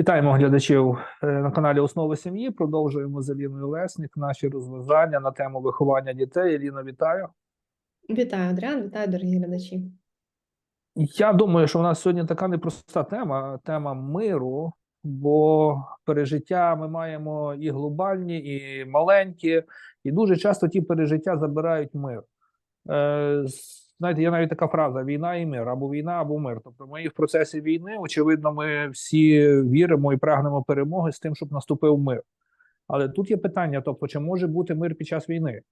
Вітаємо глядачів е, на каналі Основи сім'ї. Продовжуємо з Еліною Лесник наші розважання на тему виховання дітей. Еліна, вітаю. Вітаю, Адріан, вітаю, дорогі глядачі. Я думаю, що в нас сьогодні така непроста тема тема миру, бо пережиття ми маємо і глобальні, і маленькі, і дуже часто ті пережиття забирають мир. Знаєте, є навіть така фраза: війна і мир, або війна, або мир. Тобто, ми в процесі війни, очевидно, ми всі віримо і прагнемо перемоги з тим, щоб наступив мир. Але тут є питання: тобто, чи може бути мир під час війни?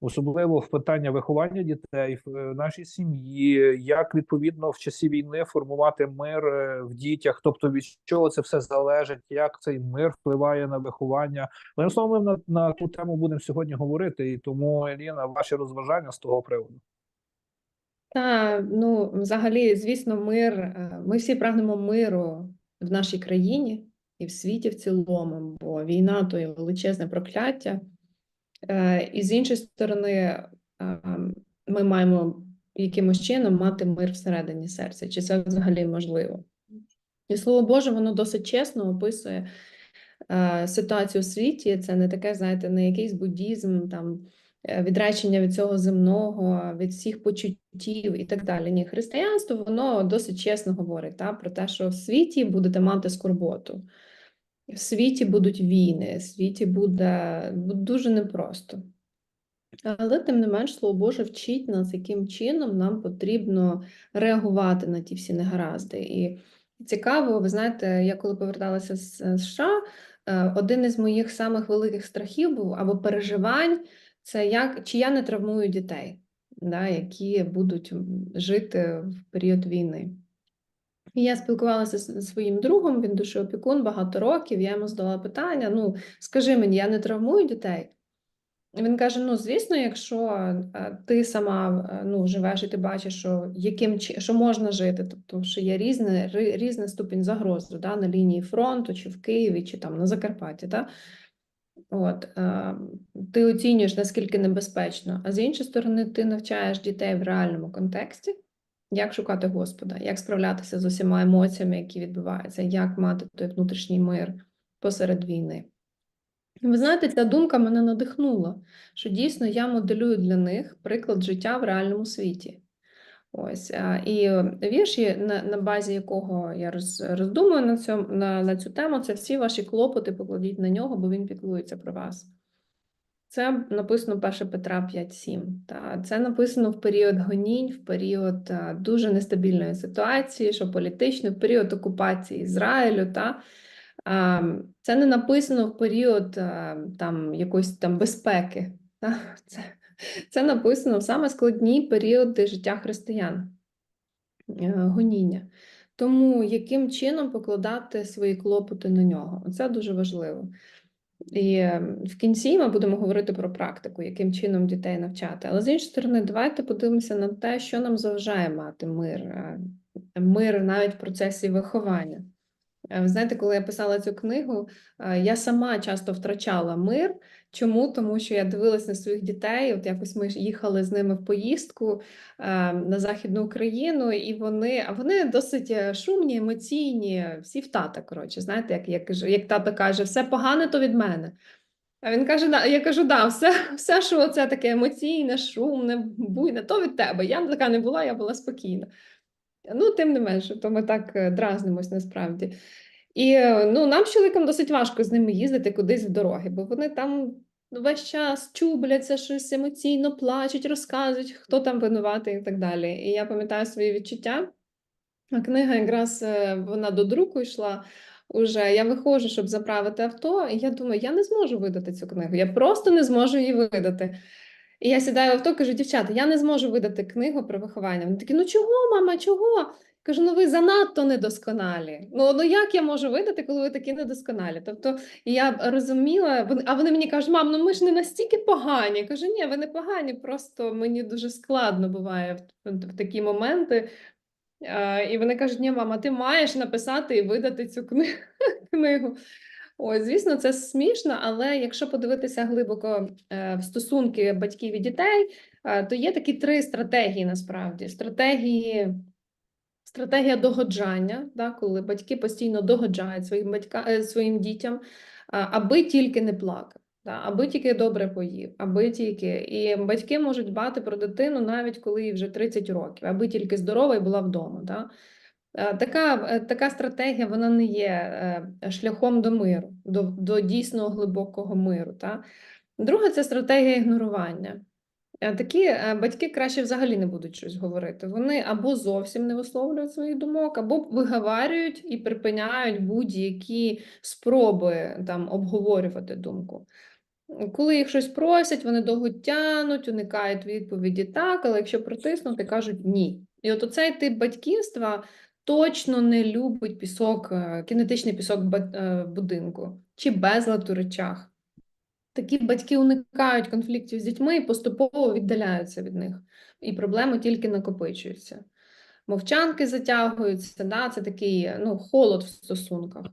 Особливо в питання виховання дітей в е, нашій сім'ї, як відповідно в часі війни формувати мир е, в дітях, тобто від чого це все залежить, як цей мир впливає на виховання. Одним словом, ми на, на ту тему будемо сьогодні говорити, і тому Еліна, ваші розважання з того приводу. Та ну, взагалі, звісно, мир. е, Ми всі прагнемо миру в нашій країні і в світі в цілому, бо війна то є величезне прокляття. Е, І з іншої сторони, е, ми маємо якимось чином мати мир всередині серця. Чи це взагалі можливо? І слово Боже, воно досить чесно описує ситуацію у світі. Це не таке, знаєте, не якийсь буддізм, там відречення від цього земного, від всіх почуттів і так далі. Ні, християнство воно досить чесно говорить та, про те, що в світі будете мати скорботу, в світі будуть війни, в світі буде, буде дуже непросто. Але тим не менш, Слово Боже вчить нас, яким чином нам потрібно реагувати на ті всі негаразди. І цікаво, ви знаєте, я коли поверталася з е, США, е, один із моїх самих великих страхів був або переживань це як чи я не травмую дітей, да, які будуть жити в період війни. І я спілкувалася з своїм другом, він душеопікун багато років. Я йому задала питання: ну, скажи мені, я не травмую дітей? Він каже: ну, звісно, якщо е, ти сама е, ну, живеш і ти бачиш, що яким що можна жити, тобто що є різне, різний ступінь загрози да, на лінії фронту, чи в Києві, чи там на Закарпатті. Да? От, е, ти оцінюєш, наскільки небезпечно, а з іншої сторони, ти навчаєш дітей в реальному контексті, як шукати Господа, як справлятися з усіма емоціями, які відбуваються, як мати той внутрішній мир посеред війни. Ви знаєте, ця думка мене надихнула, що дійсно я моделюю для них приклад життя в реальному світі. Ось, і вірш, на, на базі якого я роз, роздумую на, цьому, на, на цю тему, це всі ваші клопоти покладіть на нього, бо він піклується про вас. Це написано 1 Петра 5.7. Та це написано в період гонінь, в період дуже нестабільної ситуації, що політично, в період окупації Ізраїлю. Та це не написано в період там якоїсь там безпеки. Та? Це, це написано в саме складні періоди життя християн, е, гоніння. Тому яким чином покладати свої клопоти на нього? Це дуже важливо. І в кінці ми будемо говорити про практику, яким чином дітей навчати. Але з іншої сторони, давайте подивимося на те, що нам заважає мати мир, мир навіть в процесі виховання. Е, Ви знаєте, коли я писала цю книгу, е, я сама часто втрачала мир. Чому? Тому що я дивилась на своїх дітей. От якось ми їхали з ними в поїздку е, на Західну Україну, і вони, а вони досить шумні, емоційні, всі в тата. Коротше, знаєте, як, як, як тато каже, все погане, то від мене. А він каже: «Да». я кажу, да, все, все, що це таке емоційне, шумне, буйне, то від тебе. Я така не була, я була спокійна. Ну, тим не менше, то ми так е, дразнимось насправді. І е, ну, нам з досить важко з ними їздити кудись в дороги, бо вони там весь час чубляться, щось емоційно плачуть, розказують, хто там винуватий і так далі. І я пам'ятаю свої відчуття. А книга якраз е, вона до друку йшла. Уже я виходжу, щоб заправити авто, і я думаю, я не зможу видати цю книгу. Я просто не зможу її видати. І я сідаю в авто, кажу, дівчата, я не зможу видати книгу про виховання. Вони такі, ну чого, мама, чого? Кажу, ну ви занадто недосконалі. Ну, ну як я можу видати, коли ви такі недосконалі? Тобто я розуміла, а вони мені кажуть, мам, ну ми ж не настільки погані. Я кажу, ні, ви не погані, просто мені дуже складно буває в, в такі моменти. А, і вони кажуть, ні, мама, ти маєш написати і видати цю кни- книгу. Ось, звісно, це смішно, але якщо подивитися глибоко е, в стосунки батьків і дітей, е, то є такі три стратегії насправді: стратегії стратегія догоджання, да, коли батьки постійно догоджають своїм батька, е, своїм дітям, аби тільки не плакав, да, аби тільки добре поїв, аби тільки. І батьки можуть дбати про дитину навіть коли їй вже 30 років, аби тільки здорова і була вдома. Да. Е, Така, е, така стратегія вона не є е, шляхом до миру, до, до дійсного глибокого миру. Та? Друга це стратегія ігнорування. Такі батьки краще взагалі не будуть щось говорити. Вони або зовсім не висловлюють своїх думок, або виговарюють і припиняють будь-які спроби там обговорювати думку. Коли їх щось просять, вони довго тянуть, уникають відповіді так, але якщо притиснути, кажуть ні. І от оцей тип батьківства точно не любить пісок, е, кінетичний пісок е, будинку чи безлад у речах. Такі батьки уникають конфліктів з дітьми і поступово віддаляються від них, і проблеми тільки накопичуються. Мовчанки затягуються, да, це такий ну, холод в стосунках,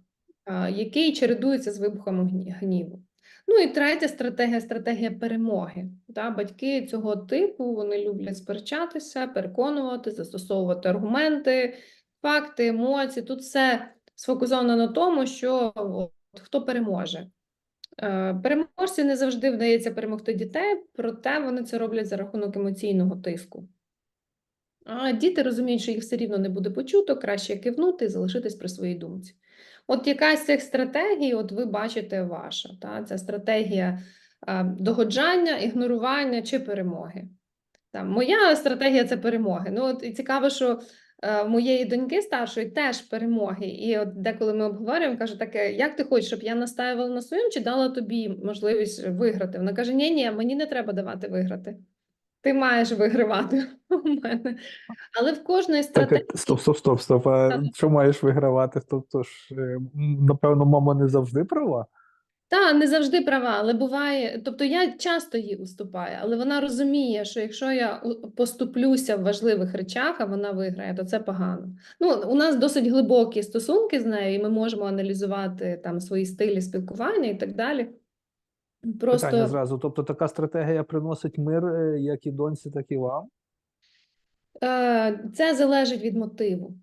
який чередується з вибухами гніву. Ну і третя стратегія стратегія перемоги. Да, батьки цього типу вони люблять сперечатися, переконувати, застосовувати аргументи, факти, емоції. Тут все сфокусовано на тому, що от, хто переможе. Е, Переможці не завжди вдається перемогти дітей, проте вони це роблять за рахунок емоційного тиску. А діти розуміють, що їх все рівно не буде почуто, краще кивнути і залишитись при своїй думці. От якась з цих стратегій, от ви бачите ваша, та? Це стратегія е, догоджання, ігнорування чи перемоги. Там, моя стратегія це перемоги. Ну, от і цікаво, що моєї доньки старшої теж перемоги. І от деколи ми обговорюємо, каже таке: як ти хочеш, щоб я настаювала на своєму чи дала тобі можливість виграти? Вона каже: Ні, ні, мені не треба давати виграти. Ти маєш вигравати у мене. Але в кожної стратегії. стоп, стоп, стоп, стоп. А що маєш вигравати? Тобто ж, е, напевно, мама не завжди права. Та, не завжди права, але буває. Тобто я часто їй уступаю, але вона розуміє, що якщо я поступлюся в важливих речах, а вона виграє, то це погано. Ну, у нас досить глибокі стосунки з нею, і ми можемо аналізувати там свої стилі спілкування і так далі. Просто Питання зразу. Тобто така стратегія приносить мир е, як і доньці, так і вам. Е, Це залежить від мотиву.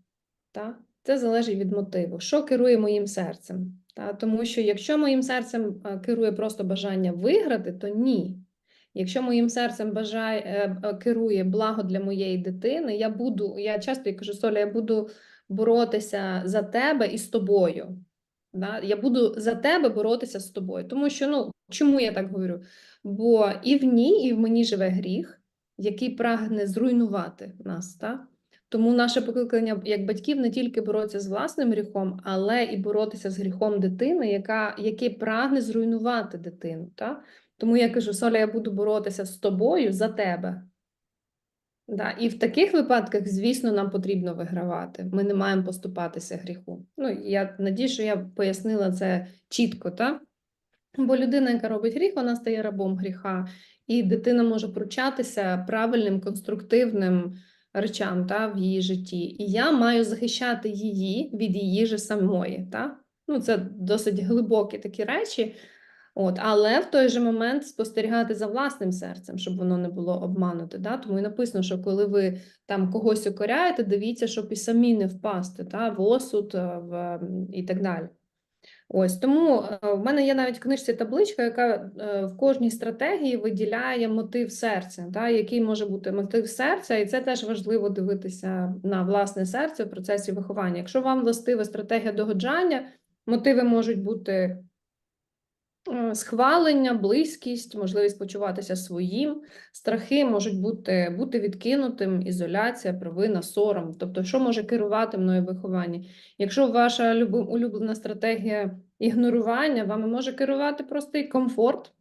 Та? Це залежить від мотиву. Що керує моїм серцем? Та? Тому що якщо моїм серцем е, керує просто бажання виграти, то ні. Якщо моїм серцем бажає, е, е, керує благо для моєї дитини, я буду, я часто їй кажу, Соля, я буду боротися за тебе і з тобою. Да? Я буду за тебе боротися з тобою. Тому що, ну, чому я так говорю? Бо і в ній, і в мені живе гріх, який прагне зруйнувати нас. Та? Тому наше покликання як батьків не тільки боротися з власним гріхом, але і боротися з гріхом дитини, яка, який прагне зруйнувати дитину. Та? Тому я кажу, Соля, я буду боротися з тобою за тебе. Да, і в таких випадках, звісно, нам потрібно вигравати. Ми не маємо поступатися гріху. Ну, я надію, що я пояснила це чітко, так? Бо людина, яка робить гріх, вона стає рабом гріха, і дитина може пручатися правильним, конструктивним речам та, в її житті. І я маю захищати її від її же самої. Та? Ну, це досить глибокі такі речі. От, але в той же момент спостерігати за власним серцем, щоб воно не було обмануте. Да? Тому і написано, що коли ви там когось укоряєте, дивіться, щоб і самі не впасти та? в осуд е, в, і так далі. Ось тому е, в мене є навіть в книжці табличка, яка е, в кожній стратегії виділяє мотив серця, та, який може бути мотив серця, і це теж важливо дивитися на власне серце в процесі виховання. Якщо вам властива стратегія догоджання, мотиви можуть бути схвалення, близькість, можливість почуватися своїм, страхи можуть бути, бути відкинутим, ізоляція, провина, сором. Тобто, що може керувати мною в вихованні? Якщо ваша улюблена стратегія ігнорування, вами може керувати простий комфорт,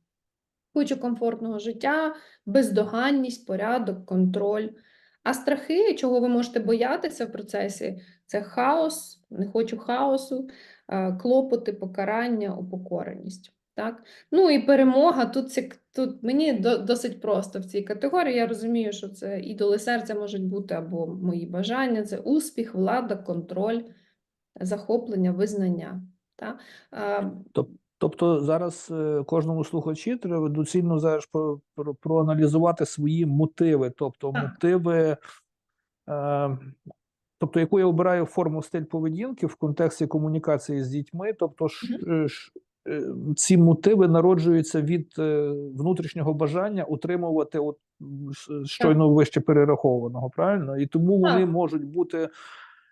хочу комфортного життя, бездоганність, порядок, контроль. А страхи, чого ви можете боятися в процесі, це хаос, не хочу хаосу, е, клопоти, покарання, упокореність. Так? Ну і перемога тут, цік- тут мені до- досить просто в цій категорії. Я розумію, що це ідоли серця можуть бути або мої бажання, це успіх, влада, контроль, захоплення, визнання. Та? Е, Тобто зараз е, кожному слухачі треба доцільно зараз про, про, проаналізувати свої мотиви, тобто Так. мотиви е, тобто яку я обираю форму стиль поведінки в контексті комунікації з дітьми, тобто ж, е, ці мотиви народжуються від е, внутрішнього бажання утримувати от щойно вище перерахованого, правильно? І тому вони Так. можуть бути,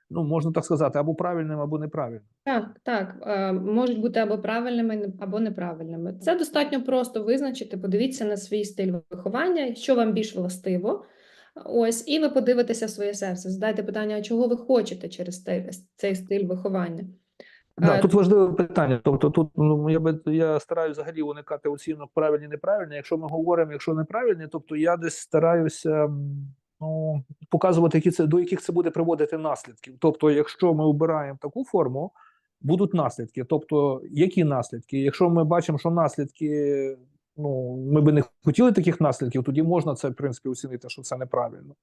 ну можна так сказати, або правильним, або неправильним. Так, так, е, можуть бути або правильними, або неправильними. Це достатньо просто визначити. Подивіться на свій стиль виховання, що вам більш властиво. Ось, і ви подивитеся в своє серце. Задайте питання, чого ви хочете через цей стиль виховання. Да, Е, тут важливе питання. Тобто, тут ну я би я стараюся взагалі уникати оцінок правильні, неправильні. Якщо ми говоримо, якщо неправильні, тобто я десь стараюся ну показувати, які це до яких це буде приводити наслідків. Тобто, якщо ми обираємо таку форму, будуть наслідки. Тобто, які наслідки? Якщо ми бачимо, що наслідки, ну ми би не хотіли таких наслідків, тоді можна це в принципі оцінити, що це неправильно.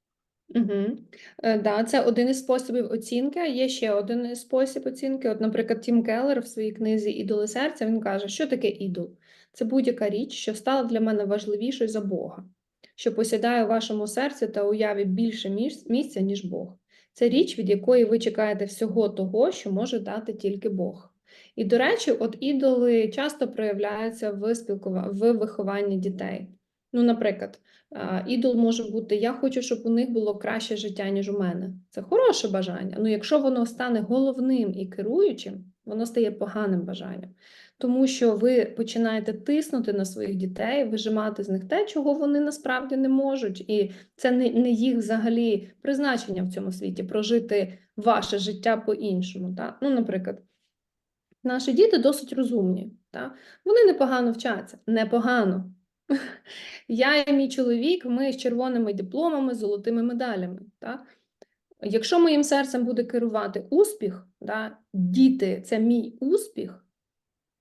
Угу. Да, це один із способів оцінки. Є ще один спосіб оцінки. От, наприклад, Тім Келлер в своїй книзі Ідоли серця він каже, що таке ідол? Це будь-яка річ, що стала для мене важливішою за Бога, що посідає у вашому серці та уяві більше міс- місця, ніж Бог. Це річ, від якої ви чекаєте всього того, що може дати тільки Бог. І, до речі, от ідоли часто проявляються в спілкува... в вихованні дітей. Ну, наприклад, Ідол може бути: я хочу, щоб у них було краще життя, ніж у мене. Це хороше бажання. Ну, якщо воно стане головним і керуючим, воно стає поганим бажанням. Тому що ви починаєте тиснути на своїх дітей, вижимати з них те, чого вони насправді не можуть. І це не, не їх взагалі призначення в цьому світі прожити ваше життя по-іншому. Ну, наприклад, наші діти досить розумні. Так? Вони непогано вчаться. Непогано. Я і мій чоловік, ми з червоними дипломами, золотими медалями. Так? Якщо моїм серцем буде керувати успіх, да, діти це мій успіх,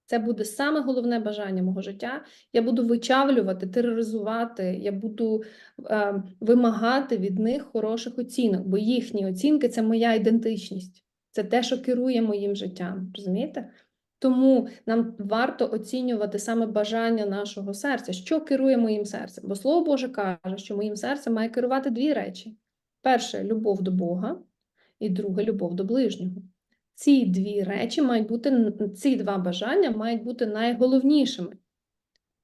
це буде саме головне бажання мого життя. Я буду вичавлювати, тероризувати, я буду е, вимагати від них хороших оцінок, бо їхні оцінки це моя ідентичність, це те, що керує моїм життям. Розумієте? Тому нам варто оцінювати саме бажання нашого серця, що керує моїм серцем. Бо Слово Боже каже, що моїм серцем має керувати дві речі: перше любов до Бога, і друге любов до ближнього. Ці дві речі мають бути, ці два бажання мають бути найголовнішими.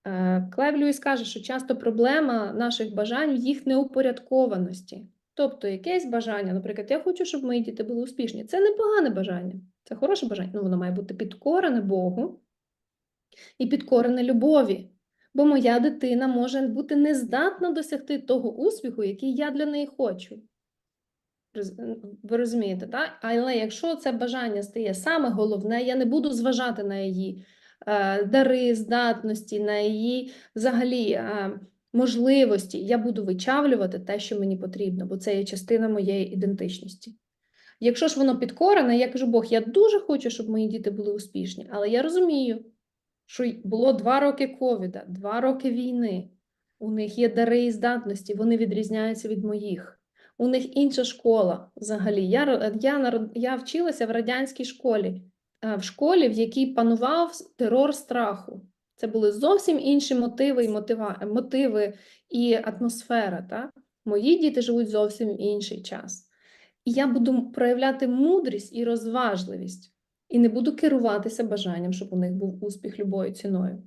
Е, Клайв Льюіс каже, що часто проблема наших бажань в їх неупорядкованості. Тобто якесь бажання, наприклад, я хочу, щоб мої діти були успішні. Це непогане бажання, це хороше бажання. Ну, воно має бути підкорене Богу і підкорене любові. Бо моя дитина може бути нездатна досягти того успіху, який я для неї хочу. Ви розумієте, так? Але якщо це бажання стає саме головне, я не буду зважати на її е, дари, здатності, на її взагалі е, можливості. Я буду вичавлювати те, що мені потрібно, бо це є частина моєї ідентичності. Якщо ж воно підкорене, я кажу, Бог, я дуже хочу, щоб мої діти були успішні, але я розумію, що було два роки ковіда, два роки війни. У них є дари і здатності, вони відрізняються від моїх. У них інша школа взагалі. Я, я, я вчилася в радянській школі, в школі, в якій панував терор страху. Це були зовсім інші мотиви і мотива, мотиви і атмосфера. Та? Мої діти живуть зовсім інший час. І я буду проявляти мудрість і розважливість, і не буду керуватися бажанням, щоб у них був успіх любою ціною.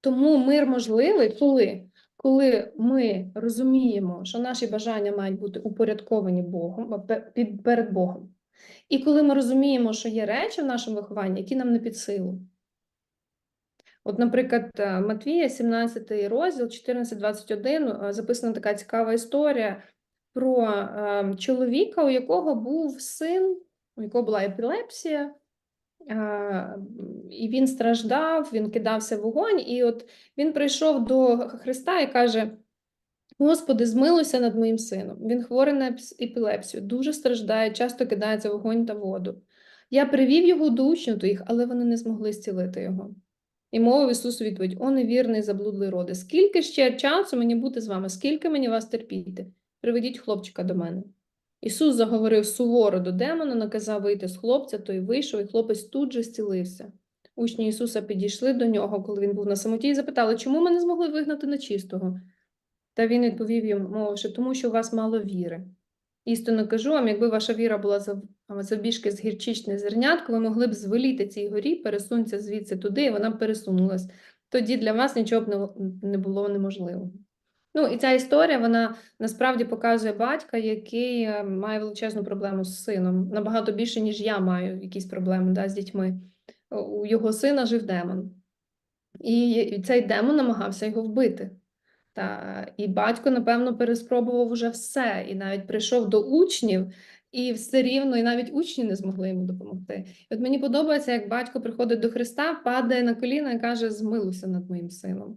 Тому мир можливий, коли? Коли ми розуміємо, що наші бажання мають бути упорядковані Богом, перед Богом. І коли ми розуміємо, що є речі в нашому вихованні, які нам не під силу. От, наприклад, е, Матвія, 17 розділ, 14-21, е, записана така цікава історія про е, чоловіка, у якого був син, у якого була епілепсія, е, і він страждав, він кидався вогонь, і от він прийшов до Христа і каже: Господи, змилуйся над моїм сином. Він хворий на епілепсію, дуже страждає, часто кидається вогонь та воду. Я привів його до учнів твоїх, але вони не змогли зцілити його. І мовив Ісус відповідь: О, невірний, заблудлий роди, скільки ще часу мені бути з вами, скільки мені вас терпіти? Приведіть хлопчика до мене. Ісус заговорив суворо до демона, наказав вийти з хлопця, той вийшов, і хлопець тут же зцілився. Учні Ісуса підійшли до нього, коли він був на самоті, і запитали, чому ми не змогли вигнати нечистого? Та він відповів їм, мовивши, тому що у вас мало віри. Істинно кажу вам, якби ваша віра була зав- завбільшки з гірчичне зернятко, ви могли б звеліти цій горі, пересунься звідси туди, і вона б пересунулась. Тоді для вас нічого б не було неможливого. Ну, і ця історія, вона насправді показує батька, який е, має величезну проблему з сином, набагато більше, ніж я маю якісь проблеми да, з дітьми. У- його сина жив демон. І цей демон намагався його вбити. Та, і батько, напевно, переспробував уже все, і навіть прийшов до учнів, і все рівно, і навіть учні не змогли йому допомогти. І от мені подобається, як батько приходить до Христа, падає на коліна і каже: Змилуйся над моїм сином.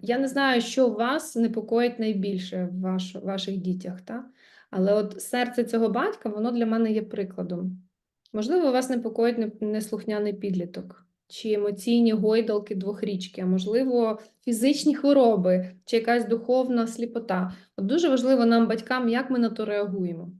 Я не знаю, що вас непокоїть найбільше в ваш, ваших дітях, та? але от серце цього батька, воно для мене є прикладом. Можливо, вас непокоїть неслухняний підліток, чи емоційні гойдалки двохрічки, а можливо, фізичні хвороби, чи якась духовна сліпота. От дуже важливо нам, батькам, як ми на то реагуємо.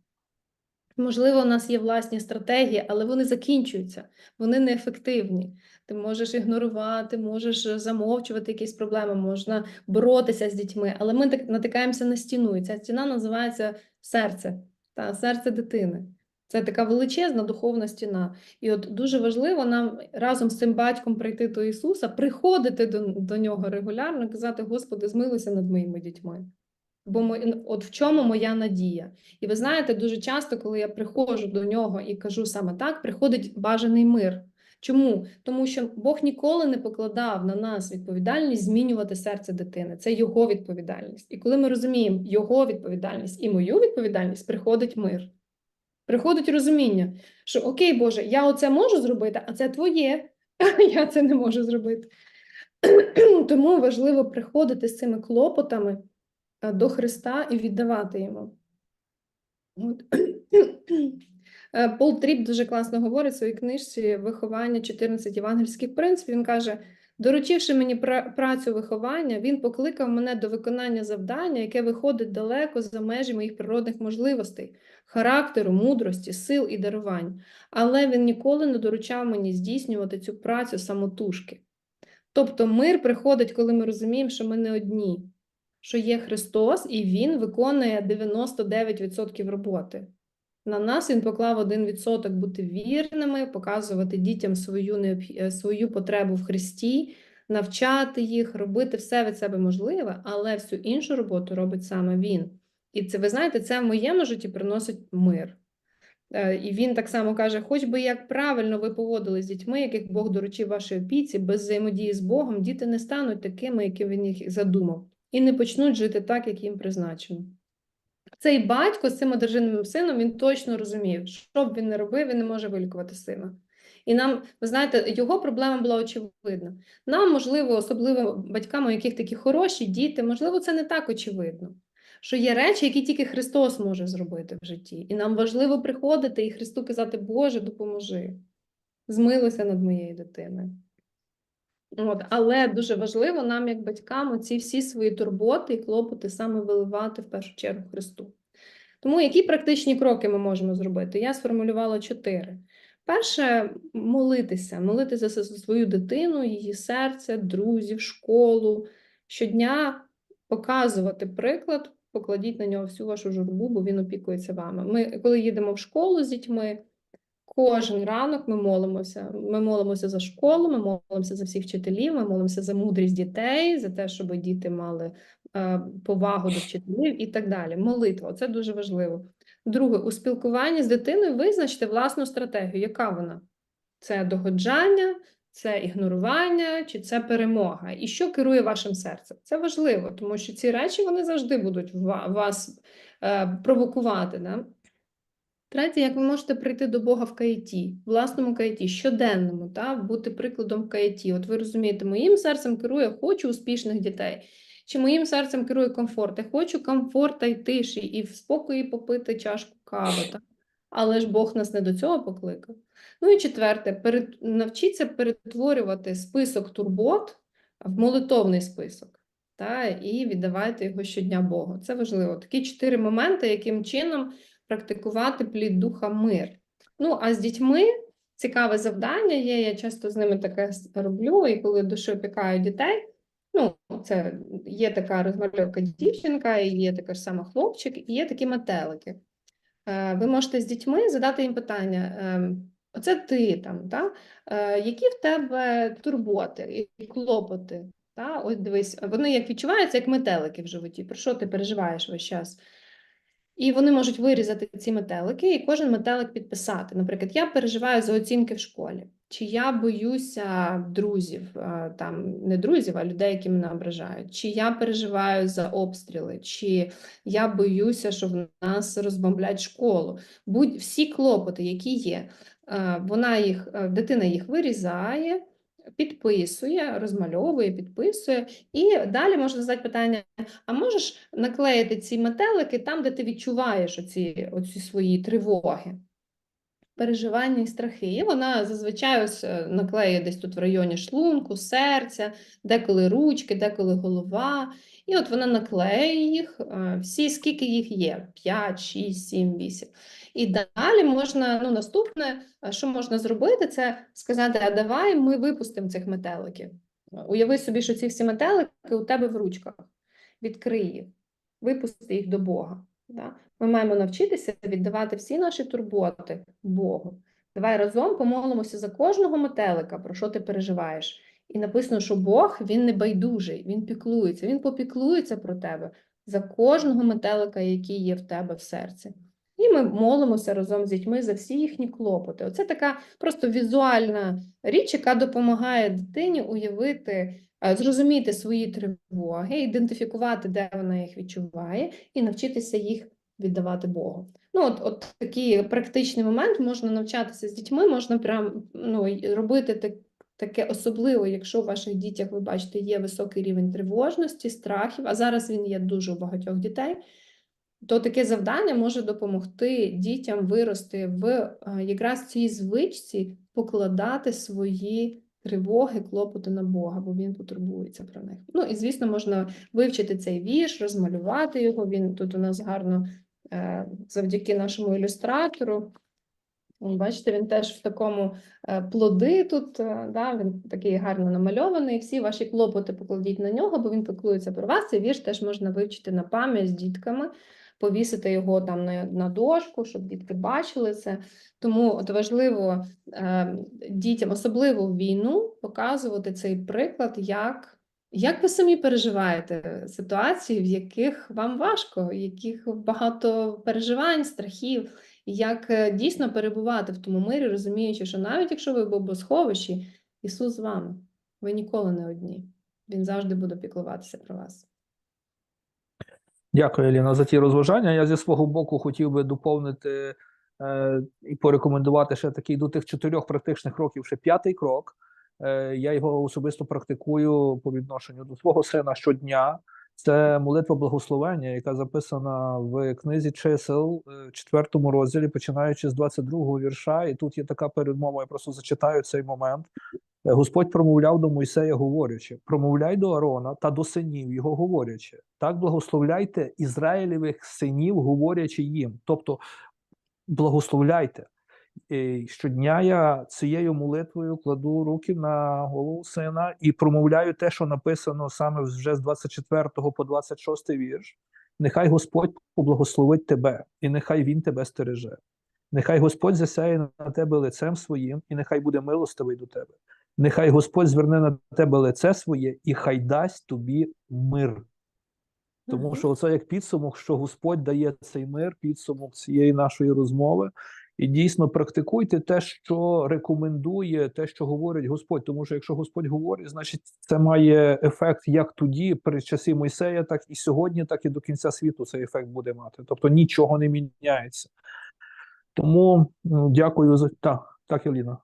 Можливо, у нас є власні стратегії, але вони закінчуються, вони неефективні. Ти можеш ігнорувати, можеш замовчувати якісь проблеми, можна боротися з дітьми, але ми натикаємося на стіну, і ця стіна називається серце, та серце дитини. Це така величезна духовна стіна. І от дуже важливо нам разом з цим батьком прийти до Ісуса, приходити до, до нього регулярно, казати: Господи, змилуйся над моїми дітьми. Бо ми, от в чому моя надія? І ви знаєте, дуже часто, коли я приходжу до нього і кажу саме так, приходить бажаний мир. Чому? Тому що Бог ніколи не покладав на нас відповідальність змінювати серце дитини. Це його відповідальність. І коли ми розуміємо його відповідальність і мою відповідальність, приходить мир. Приходить розуміння, що окей, Боже, я оце можу зробити, а це твоє, я це не можу зробити. Тому важливо приходити з цими клопотами до Христа і віддавати йому. От. Е, Пол Тріп дуже класно говорить в своїй книжці Виховання 14 євангельських принципів. Він каже: доручивши мені працю виховання, він покликав мене до виконання завдання, яке виходить далеко за межі моїх природних можливостей, характеру, мудрості, сил і дарувань. Але він ніколи не доручав мені здійснювати цю працю самотужки. Тобто мир приходить, коли ми розуміємо, що ми не одні, що є Христос, і Він виконує 99% роботи. На нас він поклав 1% бути вірними, показувати дітям свою, необх- е, свою потребу в Христі, навчати їх, робити все від себе можливе, але всю іншу роботу робить саме він. І це, ви знаєте, це в моєму житті приносить мир. Е, І він так само каже: хоч би як правильно ви поводились з дітьми, яких Бог доручив вашій опіці, без взаємодії з Богом, діти не стануть такими, яким він їх задумав, і не почнуть жити так, як їм призначено. Цей батько з цим одержимим сином він точно розумів, що б він не робив, він не може вилікувати сина. І нам, ви знаєте, його проблема була очевидна. Нам, можливо, особливо батькам, у яких такі хороші діти, можливо, це не так очевидно. Що є речі, які тільки Христос може зробити в житті. І нам важливо приходити і Христу казати, Боже, допоможи, змилуйся над моєю дитиною. От, але дуже важливо нам, як батькам, ці всі свої турботи і клопоти саме виливати в першу чергу Христу. Тому які практичні кроки ми можемо зробити? Я сформулювала чотири. Перше молитися, молитися за свою дитину, її серце, друзів, школу. Щодня показувати приклад, покладіть на нього всю вашу журбу, бо він опікується вами. Ми, коли їдемо в школу з дітьми, Кожен ранок ми молимося. Ми молимося за школу, ми молимося за всіх вчителів, ми молимося за мудрість дітей, за те, щоб діти мали е, повагу до вчителів і так далі. Молитва це дуже важливо. Друге, у спілкуванні з дитиною визначте власну стратегію. Яка вона? Це догоджання, це ігнорування чи це перемога? І що керує вашим серцем? Це важливо, тому що ці речі вони завжди будуть вас е, провокувати. Да? Третє, як ви можете прийти до Бога в каяті, власному каяті, щоденному, та, бути прикладом в каяті. От ви розумієте, моїм серцем керує, хочу успішних дітей, чи моїм серцем керує комфорт. Я хочу комфорта й тиші, і в спокої попити чашку кави. Та? Але ж Бог нас не до цього покликав. Ну і четверте, перед... навчіться перетворювати список турбот в молитовний список. Та, і віддавайте його щодня Богу. Це важливо. Такі чотири моменти, яким чином практикувати плід духа мир. Ну, а з дітьми цікаве завдання є. Я часто з ними таке роблю, і коли душі опікаю дітей. Ну, це є така розмальовка дівчинка, і є така ж сама хлопчик, і є такі метелики. Е, Ви можете з дітьми задати їм питання: ем, оце ти там, та? Е, які в тебе турботи і клопоти? Та? Ось дивись, вони як відчуваються, як метелики в животі. Про що ти переживаєш весь час? І вони можуть вирізати ці метелики, і кожен метелик підписати. Наприклад, я переживаю за оцінки в школі, чи я боюся друзів, е, там не друзів, а людей, які мене ображають, чи я переживаю за обстріли, чи я боюся, що в нас розбомблять школу. Будь всі клопоти, які є, е, вона їх, е, дитина їх вирізає. Підписує, розмальовує, підписує, і далі можна задати питання: а можеш наклеїти ці метелики там, де ти відчуваєш оці, оці свої тривоги, переживання і страхи. І вона зазвичай ось е, наклеює десь тут в районі шлунку, серця, деколи ручки, деколи голова. І от вона наклеює їх, е, всі, скільки їх є: 5, 6, 7, 8. І далі можна, ну, наступне, е, що можна зробити, це сказати: а давай ми випустимо цих метеликів. Уяви собі, що ці всі метелики у тебе в ручках. Відкрий їх, випусти їх до Бога. Да? Ми маємо навчитися віддавати всі наші турботи Богу. Давай разом помолимося за кожного метелика, про що ти переживаєш. І написано, що Бог він не байдужий, він піклується, він попіклується про тебе за кожного метелика, який є в тебе в серці. І ми молимося разом з дітьми за всі їхні клопоти. Оце така просто візуальна річ, яка допомагає дитині уявити, е, зрозуміти свої тривоги, ідентифікувати, де вона їх відчуває, і навчитися їх віддавати Богу. Ну, от, от такий практичний момент можна навчатися з дітьми, можна прям ну, робити так, таке особливо, якщо у ваших дітях, ви бачите, є високий рівень тривожності, страхів, а зараз він є дуже у багатьох дітей то таке завдання може допомогти дітям вирости в е, якраз цій звичці покладати свої тривоги, клопоти на Бога, бо він потурбується про них. Ну і звісно, можна вивчити цей вірш, розмалювати його. Він тут у нас гарно е, завдяки нашому ілюстратору. Бачите, він теж в такому е, плоди тут, да, він такий гарно намальований. Всі ваші клопоти покладіть на нього, бо він піклується про вас. Цей вірш теж можна вивчити на пам'ять з дітками, повісити його там на, на дошку, щоб дітки бачили це. Тому от важливо е, дітям, особливо в війну, показувати цей приклад, як, як ви самі переживаєте ситуації, в яких вам важко, в яких багато переживань, страхів. Як е, дійсно перебувати в тому мирі, розуміючи, що навіть якщо ви в бомбосховищі, Ісус з вами, ви ніколи не одні. Він завжди буде піклуватися про вас. Дякую, Еліна, за ті розважання. Я зі свого боку хотів би доповнити е, і порекомендувати ще такий до тих чотирьох практичних кроків, ще п'ятий крок. Е, я його особисто практикую по відношенню до свого сина щодня. Це молитва благословення, яка записана в книзі чисел, е, четвертому розділі, починаючи з 22-го вірша. І тут є така передмова. Я просто зачитаю цей момент. Е, Господь промовляв до Мойсея, говорячи: промовляй до Арона та до синів його говорячи. Так благословляйте Ізраїлевих синів, говорячи їм. Тобто благословляйте. І щодня я цією молитвою кладу руки на голову сина і промовляю те, що написано саме вже з 24 по 26 вірш. Нехай Господь поблагословить тебе, і нехай Він тебе стереже. Нехай Господь засяє на тебе лицем своїм, і нехай буде милостивий до тебе. Нехай Господь зверне на тебе лице своє, і хай дасть тобі мир. Тому що це як підсумок, що Господь дає цей мир, підсумок цієї нашої розмови. І дійсно практикуйте те, що рекомендує, те, що говорить Господь. Тому що якщо Господь говорить, значить це має ефект як тоді, при часі Мойсея, так і сьогодні, так і до кінця світу цей ефект буде мати. Тобто нічого не міняється. Тому дякую за так, так, Еліна.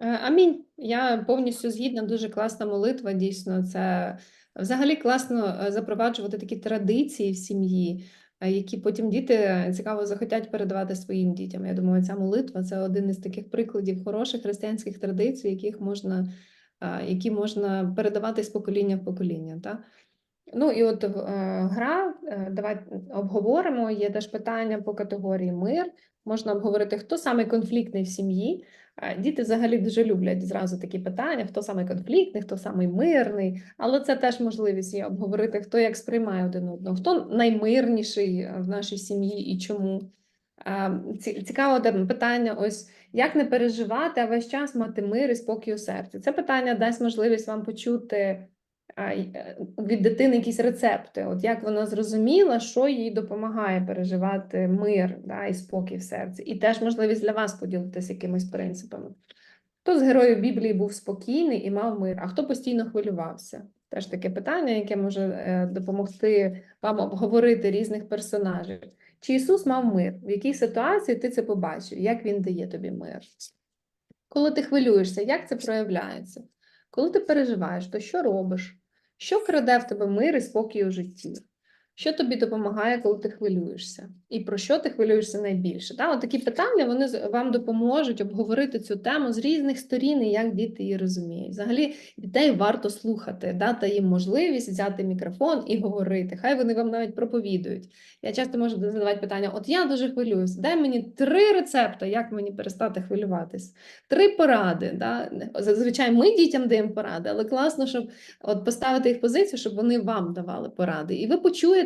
Е, Амінь. Я повністю згідна, дуже класна молитва. Дійсно, це взагалі класно е, запроваджувати такі традиції в сім'ї, які потім діти цікаво захотять передавати своїм дітям. Я думаю, ця молитва це один із таких прикладів хороших християнських традицій, яких можна, е, які можна передавати з покоління в покоління. Та? Ну і от е, гра, е, давай обговоримо. Є теж питання по категорії мир. Можна обговорити, хто саме конфліктний в сім'ї. Діти взагалі дуже люблять зразу такі питання: хто самий конфліктний, хто самий мирний. Але це теж можливість є обговорити, хто як сприймає один одного, хто наймирніший е, в нашій сім'ї і чому. Цікаве одне питання: ось як не переживати, а весь час мати мир і спокій у серці. Це питання дасть можливість вам почути від дитини якісь рецепти, от як вона зрозуміла, що їй допомагає переживати мир да, і спокій в серці, і теж можливість для вас поділитися якимись принципами. Хто з героїв Біблії був спокійний і мав мир, а хто постійно хвилювався? Теж таке питання, яке може е, допомогти вам обговорити різних персонажів. Чи Ісус мав мир? В якій ситуації ти це побачив? Як Він дає тобі мир? Коли ти хвилюєшся, як це проявляється? Коли ти переживаєш, то що робиш? Що краде в тебе мир і спокій у житті? Що тобі допомагає, коли ти хвилюєшся? І про що ти хвилюєшся найбільше? Та, от такі питання вони вам допоможуть обговорити цю тему з різних сторін і як діти її розуміють. Взагалі, дітей варто слухати, дати їм можливість взяти мікрофон і говорити. Хай вони вам навіть проповідують. Я часто можу задавати питання: от я дуже хвилююся, дай мені три рецепти, як мені перестати хвилюватись, три поради. Да? Зазвичай ми дітям даємо поради, але класно, щоб от поставити їх позицію, щоб вони вам давали поради. І ви почуєте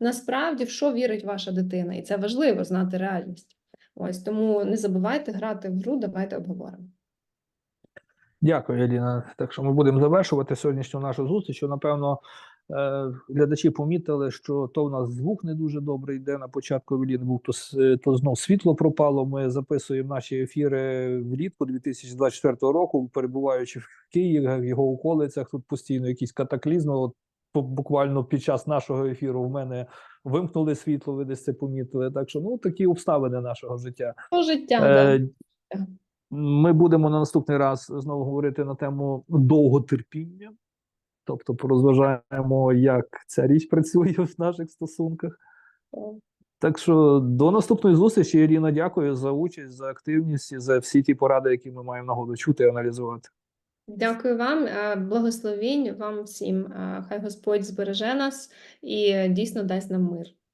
насправді, в що вірить ваша дитина. І це важливо знати реальність. Ось тому не забувайте грати в гру, давайте обговоримо. Дякую, Аліна. Так що ми будемо завершувати сьогоднішню нашу зустріч. Напевно, е, глядачі помітили, що то в нас звук не дуже добрий йде. На початку Евеліни був то, то знов світло пропало. Ми записуємо наші ефіри влітку 2024 року, перебуваючи в Києві, в його околицях. Тут постійно якісь катаклізми. От буквально під час нашого ефіру в мене вимкнули світло, ви десь це помітили. Так що ну такі обставини нашого життя. Життя. да. Е, Ми будемо на наступний раз знову говорити на тему довготерпіння, тобто порозважаємо, як ця річ працює в наших стосунках. Так що до наступної зустрічі, Ірина, дякую за участь, за активність і за всі ті поради, які ми маємо нагоду чути і аналізувати. Дякую вам, е, благословінь вам всім. Е, Хай Господь збереже нас і е, дійсно дасть нам мир.